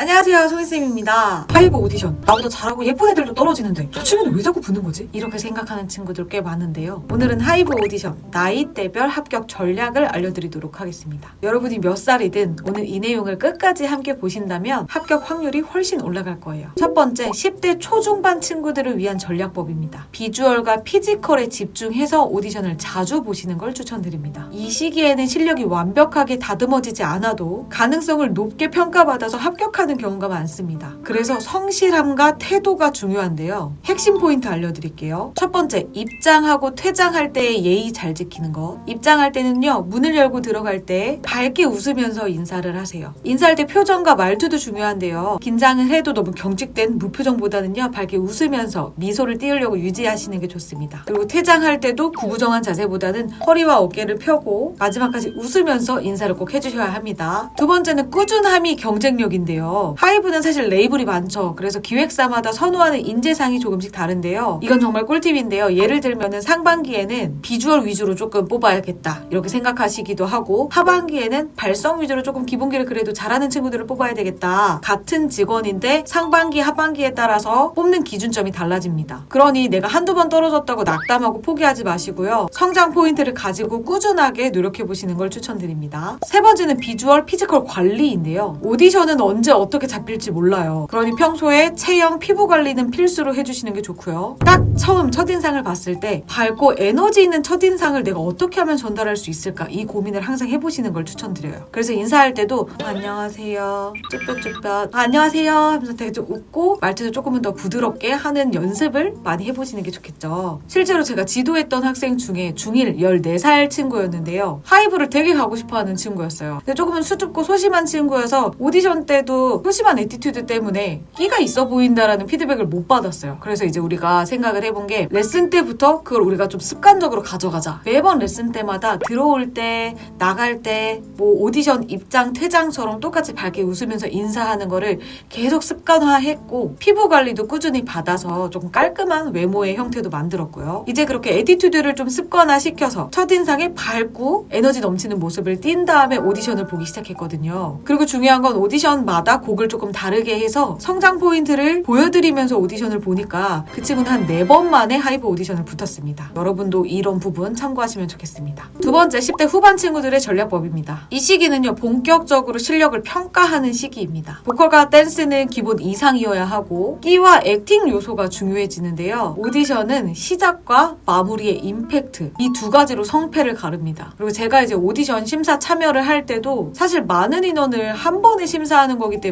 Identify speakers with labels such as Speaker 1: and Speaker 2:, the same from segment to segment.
Speaker 1: 안녕하세요, 송혜쌤입니다. 하이브 오디션. 나보다 잘하고 예쁜 애들도 떨어지는데 저 친구는 왜 자꾸 붙는 거지? 이렇게 생각하는 친구들 꽤 많은데요. 오늘은 하이브 오디션 나이대별 합격 전략을 알려드리도록 하겠습니다. 여러분이 몇 살이든 오늘 이 내용을 끝까지 함께 보신다면 합격 확률이 훨씬 올라갈 거예요. 첫 번째, 10대 초중반 친구들을 위한 전략법입니다. 비주얼과 피지컬에 집중해서 오디션을 자주 보시는 걸 추천드립니다. 이 시기에는 실력이 완벽하게 다듬어지지 않아도 가능성을 높게 평가받아서 합격하는 경우가 많습니다. 그래서 성실함과 태도가 중요한데요. 핵심 포인트 알려드릴게요. 첫 번째, 입장하고 퇴장할 때의 예의 잘 지키는 것. 입장할 때는요, 문을 열고 들어갈 때 밝게 웃으면서 인사를 하세요. 인사할 때 표정과 말투도 중요한데요. 긴장을 해도 너무 경직된 무표정보다는요, 밝게 웃으면서 미소를 띄우려고 유지하시는 게 좋습니다. 그리고 퇴장할 때도 구부정한 자세보다는 허리와 어깨를 펴고 마지막까지 웃으면서 인사를 꼭 해주셔야 합니다. 두 번째는 꾸준함이 경쟁력인데요. 하이브는 사실 레이블이 많죠. 그래서 기획사마다 선호하는 인재상이 조금씩 다른데요. 이건 정말 꿀팁인데요. 예를 들면은 상반기에는 비주얼 위주로 조금 뽑아야겠다. 이렇게 생각하시기도 하고 하반기에는 발성 위주로 조금 기본기를 그래도 잘하는 친구들을 뽑아야 되겠다. 같은 직원인데 상반기, 하반기에 따라서 뽑는 기준점이 달라집니다. 그러니 내가 한두 번 떨어졌다고 낙담하고 포기하지 마시고요. 성장 포인트를 가지고 꾸준하게 노력해 보시는 걸 추천드립니다. 세 번째는 비주얼 피지컬 관리인데요. 오디션은 언제 어떻게 잡힐지 몰라요. 그러니 평소에 체형, 피부 관리는 필수로 해주시는 게 좋고요. 딱 처음 첫인상을 봤을 때 밝고 에너지 있는 첫인상을 내가 어떻게 하면 전달할 수 있을까 이 고민을 항상 해보시는 걸 추천드려요. 그래서 인사할 때도 안녕하세요, 쭈뼛쭈뼛 아, 안녕하세요 하면서 되게 좀 웃고 말투도 조금은 더 부드럽게 하는 연습을 많이 해보시는 게 좋겠죠. 실제로 제가 지도했던 학생 중에 중1 14살 친구였는데요. 하이브를 되게 가고 싶어하는 친구였어요. 근데 조금은 수줍고 소심한 친구여서 오디션 때도 소심한 에티튜드 때문에 끼가 있어 보인다라는 피드백을 못 받았어요. 그래서 이제 우리가 생각을 해본 게 레슨 때부터 그걸 우리가 좀 습관적으로 가져가자. 매번 레슨 때마다 들어올 때, 나갈 때, 뭐 오디션 입장, 퇴장처럼 똑같이 밝게 웃으면서 인사하는 거를 계속 습관화했고 피부 관리도 꾸준히 받아서 조금 깔끔한 외모의 형태도 만들었고요. 이제 그렇게 에티튜드를 좀 습관화시켜서 첫인상에 밝고 에너지 넘치는 모습을 띈 다음에 오디션을 보기 시작했거든요. 그리고 중요한 건 오디션마다 곡을 조금 다르게 해서 성장 포인트를 보여드리면서 오디션을 보니까 그 친구는 한 네 번 만에 하이브 오디션을 붙었습니다. 여러분도 이런 부분 참고하시면 좋겠습니다. 두 번째 10대 후반 친구들의 전략법입니다. 이 시기는요 본격적으로 실력을 평가하는 시기입니다. 보컬과 댄스는 기본 이상이어야 하고 끼와 액팅 요소가 중요해지는데요. 오디션은 시작과 마무리의 임팩트 이 두 가지로 성패를 가릅니다. 그리고 제가 이제 오디션 심사 참여를 할 때도 사실 많은 인원을 한 번에 심사하는 거기 때문에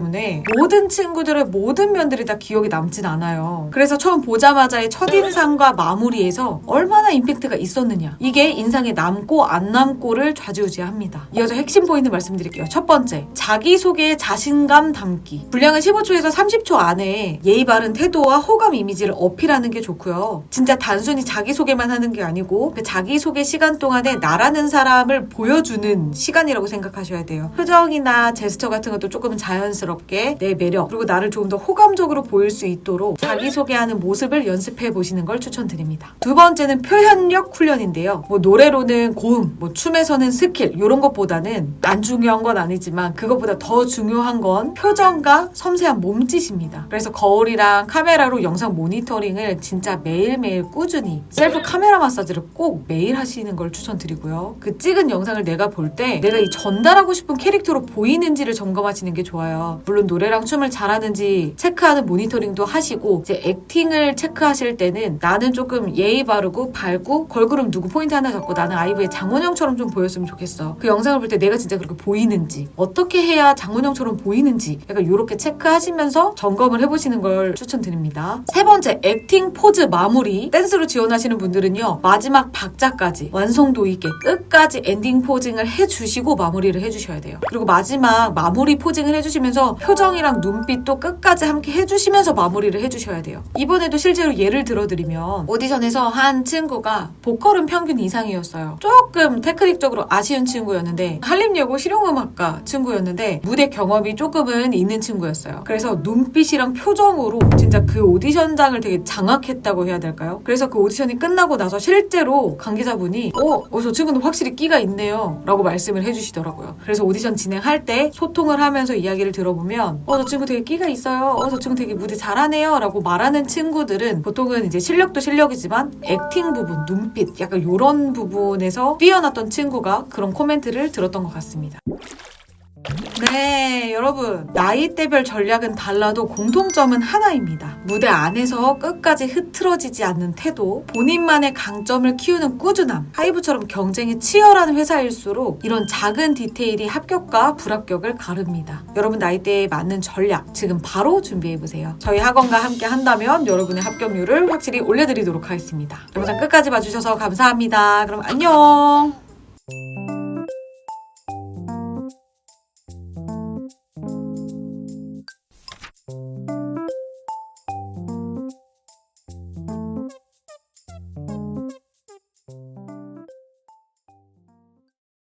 Speaker 1: 모든 친구들의 모든 면들이 다 기억에 남진 않아요. 그래서 처음 보자마자의 첫인상과 마무리에서 얼마나 임팩트가 있었느냐 이게 인상에 남고 안 남고를 좌지우지합니다. 이어서 핵심 포인트 말씀드릴게요. 첫 번째 자기소개에 자신감 담기 분량은 15초에서 30초 안에 예의 바른 태도와 호감 이미지를 어필하는 게 좋고요. 진짜 단순히 자기소개만 하는 게 아니고 그 자기소개 시간 동안에 나라는 사람을 보여주는 시간이라고 생각하셔야 돼요. 표정이나 제스처 같은 것도 조금 자연스럽게 내 매력 그리고 나를 조금 더 호감적으로 보일 수 있도록 자기소개하는 모습을 연습해 보시는 걸 추천드립니다. 두 번째는 표현력 훈련인데요. 뭐 노래로는 고음, 뭐 춤에서는 스킬 이런 것보다는 안 중요한 건 아니지만 그것보다 더 중요한 건 표정과 섬세한 몸짓입니다. 그래서 거울이랑 카메라로 영상 모니터링을 진짜 매일매일 꾸준히 셀프 카메라 마사지를 꼭 매일 하시는 걸 추천드리고요. 그 찍은 영상을 내가 볼 때 내가 이 전달하고 싶은 캐릭터로 보이는지를 점검하시는 게 좋아요. 물론 노래랑 춤을 잘하는지 체크하는 모니터링도 하시고 이제 액팅을 체크하실 때는 나는 조금 예의 바르고 밝고 걸그룹 누구 포인트 하나 잡고 나는 아이브의 장원영처럼 좀 보였으면 좋겠어. 그 영상을 볼 때 내가 진짜 그렇게 보이는지 어떻게 해야 장원영처럼 보이는지 약간 이렇게 체크하시면서 점검을 해보시는 걸 추천드립니다. 세 번째 액팅 포즈 마무리 댄스로 지원하시는 분들은요 마지막 박자까지 완성도 있게 끝까지 엔딩 포징을 해주시고 마무리를 해주셔야 돼요. 그리고 마지막 마무리 포징을 해주시면서 표정이랑 눈빛도 끝까지 함께 해주시면서 마무리를 해주셔야 돼요. 이번에도 실제로 예를 들어드리면 오디션에서 한 친구가 보컬은 평균 이상이었어요. 조금 테크닉적으로 아쉬운 친구였는데 한림여고 실용음악과 친구였는데 무대 경험이 조금은 있는 친구였어요. 그래서 눈빛이랑 표정으로 진짜 그 오디션장을 되게 장악했다고 해야 될까요? 그래서 그 오디션이 끝나고 나서 실제로 관계자분이 어, 어, 저 친구는 확실히 끼가 있네요. 라고 말씀을 해주시더라고요. 그래서 오디션 진행할 때 소통을 하면서 이야기를 들어보고 보면 어 저 친구 되게 끼가 있어요. 어 저 친구 되게 무대 잘하네요. 라고 말하는 친구들은 보통은 이제 실력도 실력이지만 액팅 부분, 눈빛 약간 요런 부분에서 뛰어났던 친구가 그런 코멘트를 들었던 것 같습니다. 네, 여러분. 나이대별 전략은 달라도 공통점은 하나입니다. 무대 안에서 끝까지 흐트러지지 않는 태도, 본인만의 강점을 키우는 꾸준함. 하이브처럼 경쟁이 치열한 회사일수록 이런 작은 디테일이 합격과 불합격을 가릅니다. 여러분 나이대에 맞는 전략 지금 바로 준비해보세요. 저희 학원과 함께 한다면 여러분의 합격률을 확실히 올려드리도록 하겠습니다. 영상 끝까지 봐주셔서 감사합니다. 그럼 안녕!